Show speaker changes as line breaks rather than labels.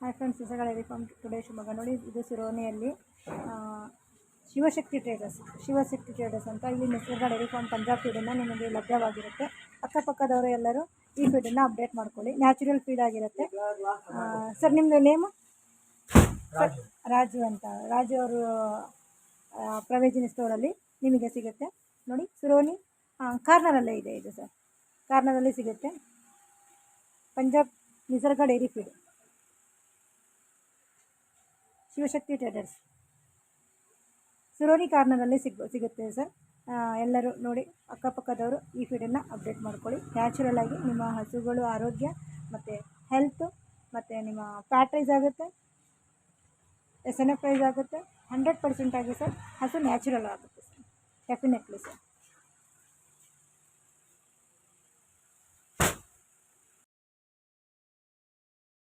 Hi friends ಸಸಗಳ reform today Shivamogga ನೋಡಿ ಇದು ಸಿರೋನಿಯಲ್ಲಿ ಶಿವಶಕ್ತಿ ಟ್ರೇಡರ್ಸ್ ಶಿವಶಕ್ತಿ ಟ್ರೇಡರ್ಸ್ ಅಂತ ಇಲ್ಲಿ ಡೈರಿ ಫಾರ್ಮ್ ಪಂಜಾಬ್ ಫೀಡನ್ನು ನಿಮಗೆ ಲಭ್ಯವಾಗಿರುತ್ತೆ. ಅಕ್ಕಪಕ್ಕದವರು ಎಲ್ಲರೂ ಈ ಫೀಡನ್ನು ಅಪ್ಡೇಟ್ ಮಾಡ್ಕೊಳ್ಳಿ. ನ್ಯಾಚುರಲ್ ಫೀಡ್ ಆಗಿರುತ್ತೆ. ಸರ್ ನಿಮ್ಮದು ನೇಮು ರಾಜು ಅಂತ. ರಾಜು ಅವರು ಪ್ರವೇಜಿನಿ ಸ್ಟೋರಲ್ಲಿ ನಿಮಗೆ ಸಿಗುತ್ತೆ. ನೋಡಿ, ಸುರೋನಿ ಕಾರ್ನರಲ್ಲೇ ಇದೆ ಇದು ಸರ್ ಕಾರ್ನರಲ್ಲಿ ಸಿಗುತ್ತೆ. Punjab Nisarga dairy feed Shivashakti traders Suroni ಕಾರ್ನರಲ್ಲಿ ಸಿಗ್ ಸಿಗುತ್ತೆ ಸರ್. ಎಲ್ಲರೂ ನೋಡಿ ಅಕ್ಕಪಕ್ಕದವರು ಈ ಫೀಡನ್ನು ಅಪ್ಡೇಟ್ ಮಾಡ್ಕೊಳ್ಳಿ. ನ್ಯಾಚುರಲ್ ಆಗಿ ನಿಮ್ಮ ಹಸುಗಳು ಆರೋಗ್ಯ ಮತ್ತು ಹೆಲ್ತು ಮತ್ತು ನಿಮ್ಮ ಫ್ಯಾಟ್ ರೈಸ್ ಆಗುತ್ತೆ. ಎಸ್ ಎನ್ ಎಫ್ ರೈಸ್ ಆಗುತ್ತೆ. ಹಂಡ್ರೆಡ್ ಪರ್ಸೆಂಟ್ ಆಗಿ ಸರ್ ಹಸು ನ್ಯಾಚುರಲ್ ಆಗುತ್ತೆ ಸರ್. Definitely sir.